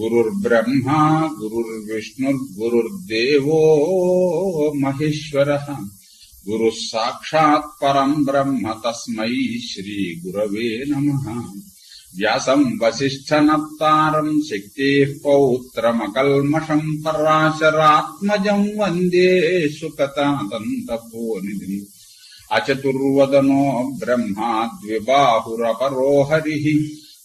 गुरुर्ब्रह्मा, गुरुर्विष्णु, गुरुर्देव महेश्वर। गुरु साक्षात् परम ब्रह्म तस्मै श्रीगुरवे नमः। व्यासम् शक्ति शक्तेः पौत्रमकल्मषम् पराशरात्मजम् वंदे सुकतादन्तपोनिधिम्। अचतुर्वदनो ब्रह्मा द्विबाहुरपरो हरिः।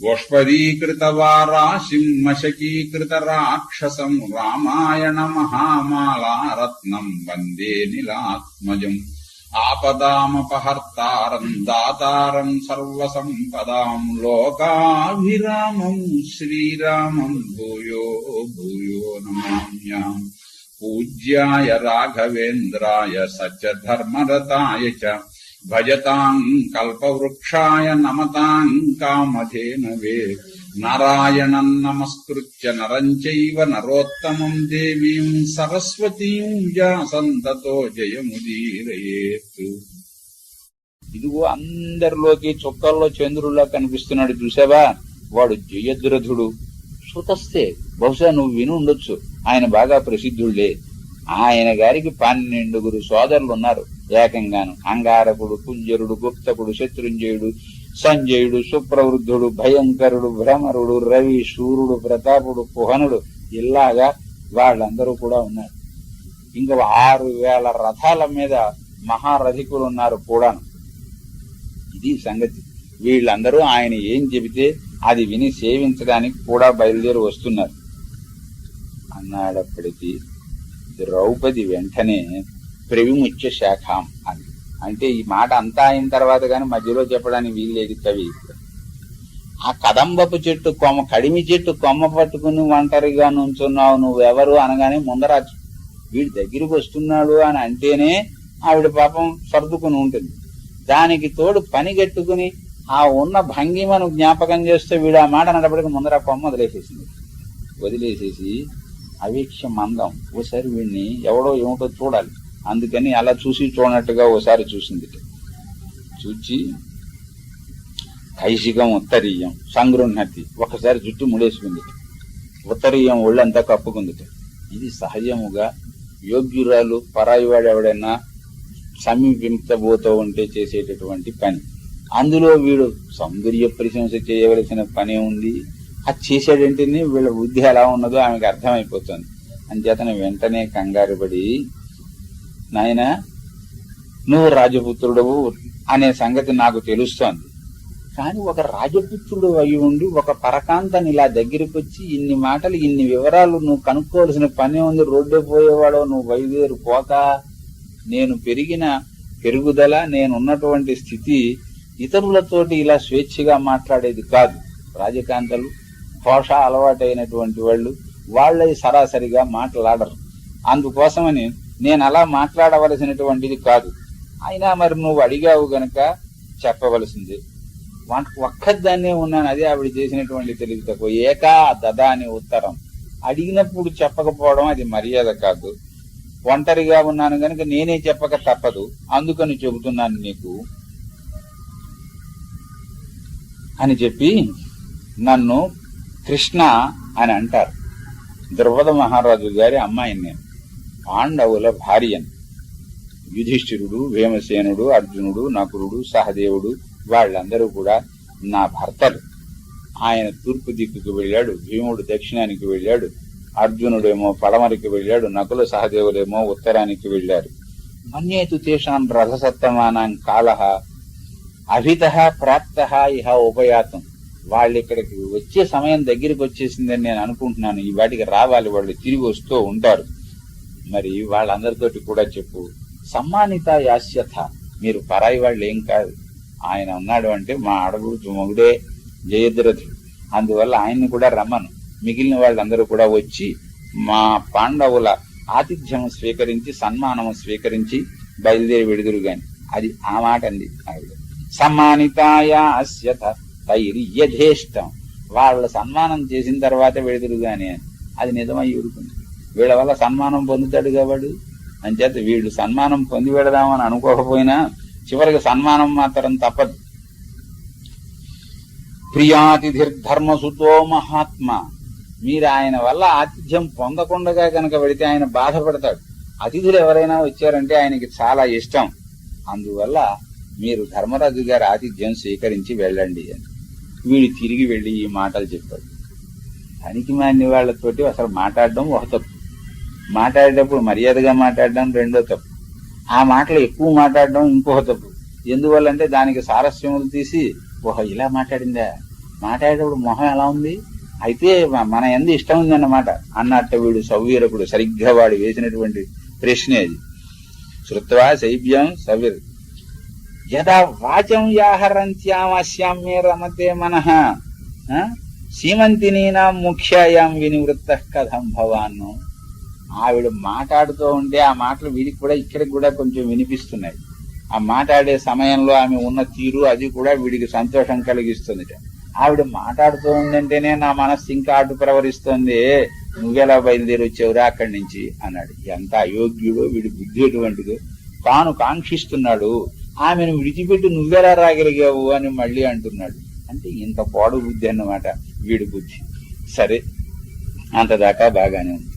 కృష్ణాత్ పరం కిమపి తత్వమహం న జానే గోష్పదీకృతవారాశిం మశకీకృత రాక్షసం రామాయణ మహామాలారత్నం వందే నిలాత్మజం ఆపదామపహర్తారం దాతారం సర్వసంపదాం లోకాభిరామం శ్రీరామం భూయో భజతాం కల్పవృక్షాయ నమతాం కామధేనవే నారాయణం నమస్కృత్య నరం చైవ నరోత్తమం దేవీం సరస్వతీం వ్యాసంతతో జయముదీరయేత్ ఇదిగో అందరిలోకి చుక్కల్లో చంద్రుల్లా కనిపిస్తున్నాడు చూసావా? వాడు జయద్రథుడు. సుతస్తే బహుశా నువ్వు విని ఉండొచ్చు. ఆయన బాగా ప్రసిద్ధుళ్ళే ఆయన గారికి పన్నెండుగురు సోదరులు ఉన్నారు ఏకంగాను అంగారకుడు కుంజరుడు గుప్తకుడు శత్రుంజయుడు సంజయుడు సుప్రవృద్ధుడు భయంకరుడు భ్రమరుడు రవి సూర్యుడు ప్రతాపుడు కుహనుడు ఇలాగా వాళ్ళందరూ కూడా ఉన్నారు. ఇంకా ఆరు వేల రథాల మీద మహారథికులు ఉన్నారు కూడాను. ఇది సంగతి. వీళ్ళందరూ ఆయన ఏం చెబితే అది విని సేవించడానికి కూడా బయలుదేరి వస్తున్నారు. అన్నాడప్పటికీ ద్రౌపది వెంటనే ప్రవిముఖ్య శాఖాం అని. అంటే ఈ మాట అంతా అయిన తర్వాత కానీ మధ్యలో చెప్పడానికి వీల్లేదు కవి. ఆ కదంబపు చెట్టు కొమ్మ కడిమి చెట్టు కొమ్మ పట్టుకుని ఒంటరిగా నుంచున్నావు నువ్వెవరు అనగానే ముందర వీడి దగ్గరికి వస్తున్నాడు అని అంటేనే ఆవిడ పాపం సర్దుకుని ఉంటుంది. దానికి తోడు పనిగెట్టుకుని ఆ ఉన్న భంగిమను జ్ఞాపకం చేస్తే వీడు ఆ మాట అన్నప్పటికీ ముందర కొమ్మ వదిలేసేసింది. వదిలేసేసి అవీక్ష మందం. ఓసారి వీడిని ఎవడో ఏమిటో చూడాలి. అందుకని అలా చూసి చూడనట్టుగా ఓసారి చూసింది చూచి కైశికం ఉత్తరీయం సంగృహతి ఒకసారి జుట్టు ముడేసుకుంది ఉత్తరీయం ఒళ్ళంతా కప్పుకుంది ఇది సహజముగా యోగ్యురాలు పరాయివాడు ఎవడైనా సమీపించబోతూ ఉంటే చేసేటటువంటి పని. అందులో వీడు సౌందర్య ప్రశంస చేయవలసిన పనే ఉంది. అది చేసేదేంటిని వీళ్ళ బుద్ధి ఎలా ఉన్నదో ఆమెకు అర్థమైపోతుంది. అంచేతన వెంటనే కంగారు పడి నాయన నువ్వు రాజపుత్రుడవు అనే సంగతి నాకు తెలుస్తోంది. కానీ ఒక రాజపుత్రుడు అయి ఉండి ఒక పరకాంతని ఇలా దగ్గరికి వచ్చి ఇన్ని మాటలు ఇన్ని వివరాలు నువ్వు కనుక్కోవాల్సిన పని ఉంది. రోడ్డే పోయేవాడో నువ్వు బయలుదేరు పోక. నేను పెరిగిన పెరుగుదల నేనున్నటువంటి స్థితి ఇతరులతోటి ఇలా స్వేచ్ఛగా మాట్లాడేది కాదు. రాజకాంతలు పోష అలవాటైనటువంటి వాళ్ళు వాళ్ళ సరాసరిగా మాట్లాడరు. అందుకోసమని నేను అలా మాట్లాడవలసినటువంటిది కాదు. అయినా మరి నువ్వు అడిగావు గనక చెప్పవలసింది. వాటికి ఒక్కదాన్నే ఉన్నాను అదే ఆవిడ చేసినటువంటి తెలివి తక్కువ ఏకా దదా అని ఉత్తరం. అడిగినప్పుడు చెప్పకపోవడం అది మర్యాద కాదు. ఒంటరిగా ఉన్నాను గనుక నేనే చెప్పక తప్పదు. అందుకని చెబుతున్నాను నీకు. అని చెప్పి నన్ను కృష్ణ అని అంటారు. ద్రౌపద మహారాజు గారి అమ్మాయిని నేను. పాండవుల భార్యను. యుధిష్ఠిరుడు భీమసేనుడు అర్జునుడు నకురుడు సహదేవుడు వాళ్ళందరూ కూడా నా భర్తలు. ఆయన తూర్పు దిక్కుకు వెళ్ళాడు భీముడు దక్షిణానికి వెళ్ళాడు అర్జునుడేమో పడమరికి వెళ్ళాడు నకుల సహదేవులేమో ఉత్తరానికి వెళ్ళారు. మన్యేతు తేషాం రథసత్తమానం కాలహ అభిత ప్రాప్త ఇహ ఉపయాతం. వాళ్ళు ఇక్కడికి వచ్చే సమయం దగ్గరికి వచ్చేసిందని నేను అనుకుంటున్నాను. ఈ వాటికి రావాలి వాళ్ళు తిరిగి వస్తూ ఉంటారు. మరి వాళ్ళందరితోటి కూడా చెప్పు. సమ్మానిత యాస్యత మీరు పరాయి వాళ్ళు ఏం కాదు. ఆయన ఉన్నాడు అంటే మా ఆడగుడు మొగుడే జయద్రథుడు. అందువల్ల ఆయన్ని కూడా రమ్మను. మిగిలిన వాళ్ళందరూ కూడా వచ్చి మా పాండవుల ఆతిథ్యం స్వీకరించి సన్మానము స్వీకరించి బయలుదేరి విడుదురు గాని. అది ఆ మాట అంది. ఆవిడ సమ్మానితాయా అస్యత తైర్యథేష్టం వాళ్ళ సన్మానం చేసిన తర్వాత విడుదురు గాని అది నిజమై ఊరుకుంది. వీళ్ళ వల్ల సన్మానం పొందుతాడు కాబట్టి అంచేత వీళ్ళు సన్మానం పొంది పెడదామని అనుకోకపోయినా చివరికి సన్మానం మాత్రం తప్పదు. ప్రియాతిథిర్ధర్మసుతో మహాత్మ. మీరు ఆయన వల్ల ఆతిథ్యం పొందకుండా కనుక పెడితే ఆయన బాధపడతాడు. అతిథులు ఎవరైనా వచ్చారంటే ఆయనకి చాలా ఇష్టం. అందువల్ల మీరు ధర్మరాజు గారి ఆతిథ్యం స్వీకరించి వెళ్ళండి అని. వీడు తిరిగి వెళ్ళి ఈ మాటలు చెప్పాడు. పనికి మాని వాళ్ళతోటి అసలు మాట్లాడడం ఒక తప్పు. మాట్లాడేటప్పుడు మర్యాదగా మాట్లాడడం రెండో తప్పు. ఆ మాటలు ఎక్కువ మాట్లాడడం ఇంకొక తప్పు. ఎందువల్లంటే దానికి సారస్యములు తీసి ఓహో ఇలా మాట్లాడిందా? మాట్లాడేటప్పుడు మొహం ఎలా ఉంది? అయితే మన ఎందు ఇష్టం ఉందన్నమాట. అన్నట్టు వీడు సౌవీరకుడు సరిగ్గా వాడు వేసినటువంటి ప్రశ్నే అది. శృత్వా శైవ్యం సవిర్. యదా వాచం యాహరంత్యామస్యామ్యే రమతే మనః సీమంతినీనా సీమంతినీనాం ముఖ్యాయాం వినివృత్త కథం భవాన్ ఆవిడ మాట్లాడుతూ ఉంటే ఆ మాటలు వీడికి కూడా ఇక్కడికి కూడా కొంచెం వినిపిస్తున్నాయి. ఆ మాట్లాడే సమయంలో ఆమె ఉన్న తీరు అది కూడా వీడికి సంతోషం కలిగిస్తుంది ఆవిడ మాట్లాడుతూ ఉందంటేనే నా మనస్సు ఇంకా అటు ప్రవరిస్తోంది. నువ్వెలా బయలుదేరి వచ్చావురా అక్కడి నుంచి? అన్నాడు. ఎంత అయోగ్యుడు వీడి బుద్ధి ఎటువంటిదో. తాను కాంక్షిస్తున్నాడు. ఆమెను విడిచిపెట్టి నువ్వెలా రాగలిగావు అని మళ్ళీ అంటున్నాడు. అంటే ఇంత పాడు బుద్ధి అన్నమాట వీడి బుద్ధి. సరే అంతదాకా బాగానే ఉంది.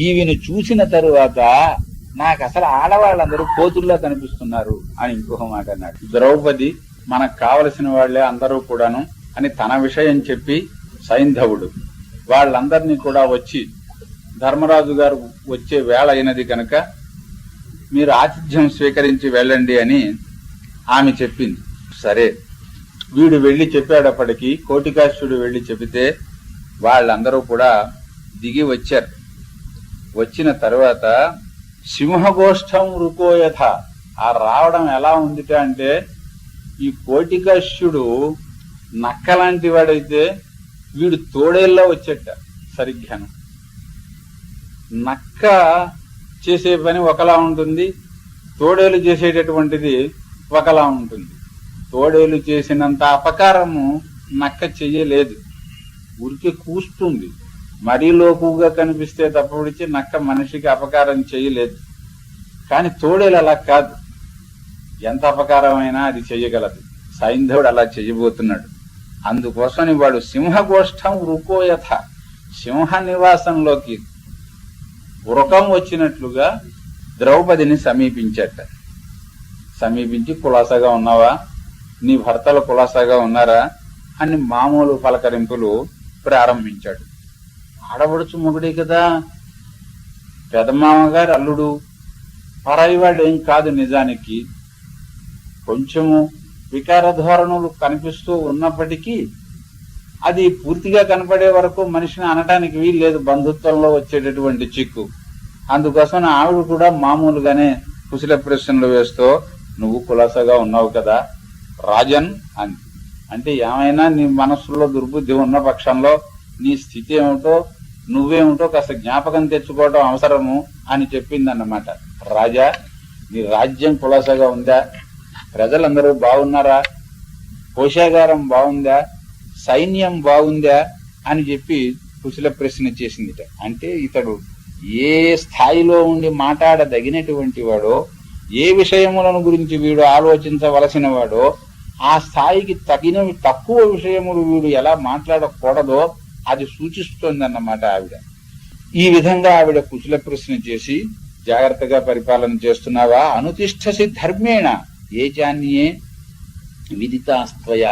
ఈవిని చూసిన తరువాత నాకు అసలు ఆడవాళ్ళందరూ కోతుల్లా కనిపిస్తున్నారు అని ఇంకొక మాట అన్నాడు. ద్రౌపది మనకు కావలసిన వాళ్ళే అందరూ కూడాను అని తన విషయం చెప్పి సైంధవుడు వాళ్ళందరినీ కూడా వచ్చి ధర్మరాజు గారు వచ్చే వేళ అయినది కనుక మీరు ఆతిథ్యం స్వీకరించి వెళ్ళండి అని ఆమె చెప్పింది. సరే. వీడు వెళ్ళి చెప్పేటప్పటికి కోటికాశ్యుడు వెళ్ళి చెబితే వాళ్ళందరూ కూడా దిగి వచ్చారు. వచ్చిన తర్వాత సింహగోష్ఠం రుకోయథ ఆ రావడం ఎలా ఉందిట అంటే ఈ కోటికాశ్యుడు నక్కలాంటి వాడైతే వీడు తోడేళ్ళ వచ్చేట సరిగ్గాను. నక్క చేసే పని ఒకలా ఉంటుంది తోడేలు చేసేటటువంటిది ఒకలా ఉంటుంది. తోడేలు చేసినంత అపకారము నక్క చెయ్యలేదు. ఊరికే కూస్తుంది. మరీ లోకుగా కనిపిస్తే తప్పడిచి నక్క మనిషికి అపకారం చేయలేదు కానీ తోడేలు అలా కాదు. ఎంత అపకారమైనా అది చెయ్యగలదు. సైంధవుడు అలా చెయ్యబోతున్నాడు. అందుకోసం వాడు సింహగోష్ఠం రుకోయథ సింహ నివాసంలోకి వృకం వచ్చినట్లుగా ద్రౌపదిని సమీపించట. సమీపించి కులాసాగా ఉన్నావా? నీ భర్తలు కులాసాగా ఉన్నారా? అని మామూలు పలకరింపులు ప్రారంభించాడు. ఆడబడుచు మొగుడే కదా. పెదమామగారు అల్లుడు. పరాయివాడు ఏం కాదు నిజానికి. కొంచెము వికార ధోరణులు కనిపిస్తూ ఉన్నప్పటికీ అది పూర్తిగా కనపడే వరకు మనిషిని అనటానికి వీల్లేదు బంధుత్వంలో వచ్చేటటువంటి చిక్కు. అందుకోసం ఆవిడ కూడా మామూలుగానే కుశల ప్రశ్నలు వేస్తూ నువ్వు కులాసగా ఉన్నావు కదా రాజన్ అని. అంటే ఏమైనా నీ మనస్సులో దుర్బుద్ధి ఉన్న పక్షంలో నీ స్థితి ఏమిటో నువ్వేమిటో కాస్త జ్ఞాపకం తెచ్చుకోవడం అవసరము అని చెప్పిందన్నమాట. రాజా నీ రాజ్యం కులాసగా ఉందా? ప్రజలందరూ బాగున్నారా? కోశాగారం బాగుందా? సైన్యం బాగుందా? అని చెప్పి కుశల ప్రశ్న చేసిందిట. అంటే ఇతడు ఏ స్థాయిలో ఉండి మాట్లాడదగినటువంటి వాడో ఏ విషయములను గురించి వీడు ఆలోచించవలసిన వాడో ఆ స్థాయికి తగినవి తక్కువ విషయములు వీడు ఎలా మాట్లాడకూడదో అది సూచిస్తోందన్నమాట ఆవిడ. ఈ విధంగా ఆవిడ కుశల ప్రశ్న చేసి జాగ్రత్తగా పరిపాలన చేస్తున్నావా? అనుతిష్టసి ధర్మేణ ఏ చాన్యే విదితాస్త్వయ.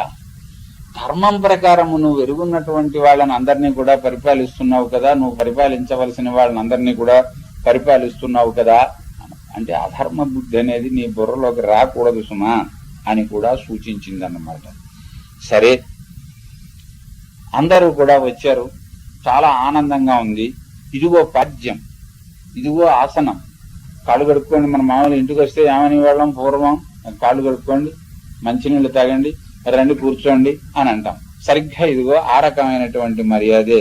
ధర్మం ప్రకారము నువ్వు ఎరుగున్నటువంటి వాళ్ళని అందరినీ కూడా పరిపాలిస్తున్నావు కదా నువ్వు పరిపాలించవలసిన వాళ్ళని అందరినీ కూడా పరిపాలిస్తున్నావు కదా. అంటే అధర్మ బుద్ధి అనేది నీ బుర్రలోకి రాకూడదు సుమా అని కూడా సూచించిందన్నమాట. సరే అందరూ కూడా వచ్చారు. చాలా ఆనందంగా ఉంది. ఇదిగో పద్యం ఇదిగో ఆసనం. కాళ్ళు కడుక్కోండి మన మామూలు ఇంటికి వస్తే ఏమని వాళ్ళం? పూర్వం కాళ్ళు కడుక్కోండి మంచినీళ్ళు తాగండి రండి కూర్చోండి అని అంటాం. సరిగ్గా ఇదిగో ఆ రకమైనటువంటి మర్యాదే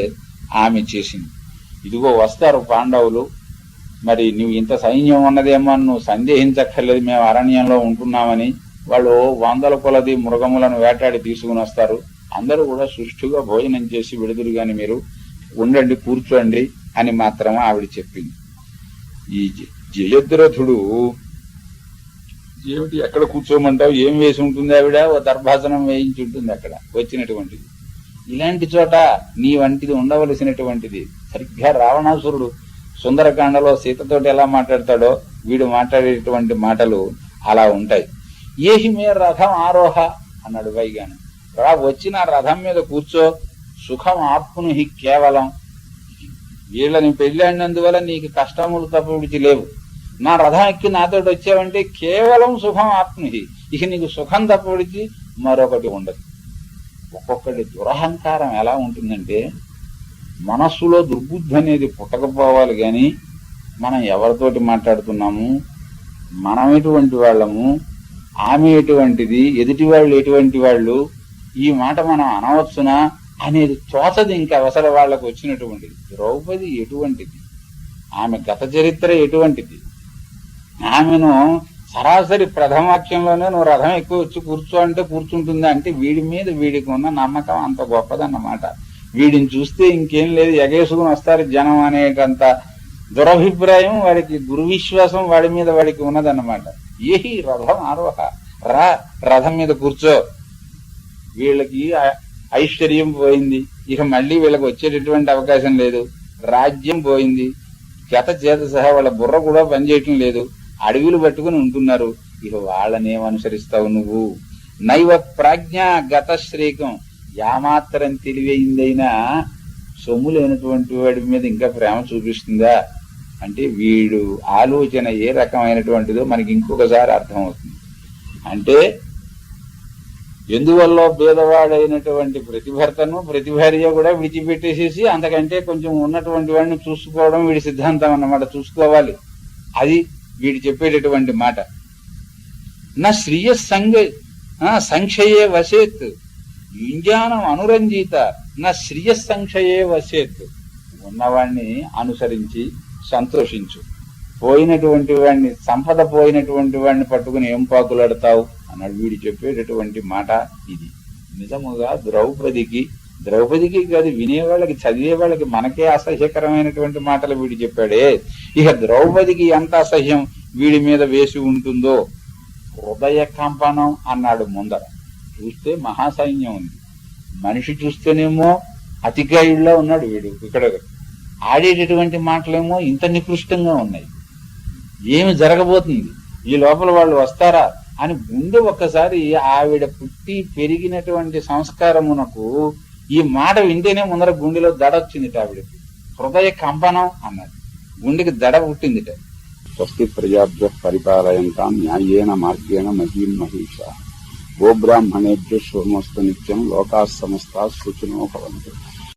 ఆమె చేసింది. ఇదిగో వస్తారు పాండవులు మరి నువ్వు ఇంత సైన్యం ఉన్నదేమో నువ్వు సందేహించక్కర్లేదు మేము అరణ్యంలో ఉంటున్నామని వాళ్ళు వందల కొలది మృగములను వేటాడి తీసుకుని వస్తారు. అందరూ కూడా సుష్ఠుగా భోజనం చేసి విడుదలు కానీ మీరు ఉండండి కూర్చోండి అని మాత్రం ఆవిడ చెప్పింది. ఈ జయద్రథుడు ఏమిటి ఎక్కడ కూర్చోమంటావు? ఏం వేసి ఉంటుంది ఆవిడ? ఓ దర్భాసనం వేయించి ఉంటుంది అక్కడ వచ్చినటువంటిది. ఇలాంటి చోట నీ వంటిది ఉండవలసినటువంటిది. సరిగ్గా రావణాసురుడు సుందరకాండలో సీతతోటి ఎలా మాట్లాడతాడో వీడు మాట్లాడేటువంటి మాటలు అలా ఉంటాయి. ఏహి మే రథం ఆరోహ అన్నాడు వైగాను. రా వచ్చిన రథం మీద కూర్చో. సుఖం ఆత్మను కేవలం. వీళ్ళని పెళ్ళాడినందువల్ల నీకు కష్టములు తప్పవిడిచి లేవు. నా రథం ఎక్కి నాతోటి వచ్చావంటే కేవలం సుఖం ఆత్మహి ఇక నీకు సుఖం తప్పవిడిచి మరొకటి ఉండదు. ఒక్కొక్కటి దురహంకారం ఎలా ఉంటుందంటే మనస్సులో దుర్బుద్ధి అనేది పుట్టకపోవాలి కానీ మనం ఎవరితోటి మాట్లాడుతున్నాము? మనం ఎటువంటి వాళ్ళము? ఆమె ఎటువంటిది? ఎదుటి వాళ్ళు ఎటువంటి వాళ్ళు? ఈ మాట మనం అనవచ్చునా? అనేది తోచది ఇంకా అవసర వాళ్ళకు వచ్చినటువంటిది. ద్రౌపది ఎటువంటిది? ఆమె గత చరిత్ర ఎటువంటిది? ఆమెను సరాసరి ప్రథమాఖ్యంలోనే నువ్వు రథం ఎక్కువ వచ్చి కూర్చో అంటే కూర్చుంటుందా అంటే వీడి మీద వీడికి ఉన్న నమ్మకం అంత గొప్పదన్నమాట. వీడిని చూస్తే ఇంకేం లేదు ఎగేసుకుని వస్తారు జనం అనేటంత దురభిప్రాయం వాడికి దుర్విశ్వాసం వాడి మీద వాడికి ఉన్నదన్నమాట. ఏహి రథం ఆరోహ రా రథం మీద కూర్చో. వీళ్ళకి ఐశ్వర్యం పోయింది. ఇక మళ్ళీ వీళ్ళకి వచ్చేటటువంటి అవకాశం లేదు. రాజ్యం పోయింది. గత చేత సహా వాళ్ళ బుర్ర కూడా పనిచేయటం లేదు. అడవిలు పట్టుకుని ఉంటున్నారు. ఇక వాళ్ళనేమనుసరిస్తావు నువ్వు? నైవ ప్రాజ్ఞ గత శ్రీకం. యామాత్రం తెలివైందైనా సొమ్ము లేనటువంటి వాడి మీద ఇంకా ప్రేమ చూపిస్తుందా? అంటే వీడు ఆలోచన ఏ రకమైనటువంటిదో మనకి ఇంకొకసారి అర్థమవుతుంది. అంటే ఎందువల్ల భేదవాడైనటువంటి ప్రతి భర్తను ప్రతి భార్య కూడా విడిచిపెట్టేసేసి అంతకంటే కొంచెం ఉన్నటువంటి వాడిని చూసుకోవడం వీడి సిద్ధాంతం అన్నమాట. చూసుకోవాలి. అది వీడు చెప్పేటటువంటి మాట. నా శ్రీయ సంగ సంక్షయే వసేత్. విజ్ఞానం అనురంజిత నా శ్రియ సంక్షయే వసేత్ ఉన్నవాణ్ణి అనుసరించి సంతోషించు. పోయినటువంటి వాడిని సంపద పోయినటువంటి వాడిని పట్టుకుని ఏం పాకులాడతావు? అన్నాడు వీడు చెప్పేటటువంటి మాట ఇది. నిజముగా ద్రౌపదికి ద్రౌపదికి కాదు వినేవాళ్ళకి చదివే వాళ్ళకి మనకే అసహ్యకరమైనటువంటి మాటలు వీడు చెప్పాడే. ఇక ద్రౌపదికి ఎంత అసహ్యం వీడి మీద వేసి ఉంటుందో? హృదయ కంపనం అన్నాడు ముందర. చూస్తే మహాసైన్యం ఉంది. మనిషి చూస్తేనేమో అతికాయుడిలా ఉన్నాడు వీడు ఇక్కడ. ఆడేటటువంటి మాటలేమో ఇంత నికృష్టంగా ఉన్నాయి. ఏమి జరగబోతుంది? ఈ లోపల వాళ్ళు వస్తారా? అని గుండె ఒక్కసారి ఆవిడ పుట్టి పెరిగినటువంటి సంస్కారమునకు ఈ మాట వింటేనే ముందర గుండెలో దడ వచ్చిందిట ఆవిడకి. హృదయ కంపనం అన్నది. గుండెకి దడ పుట్టిందిట. స్వస్తి ప్రజాభ్య పరిపాలయంతా న్యాయేన మార్గేణ మహీం మహిష. గోబ్రాహ్మణేభ్య శుభమస్తు నిత్యం లోకా సమస్త సుచినో భవంతు.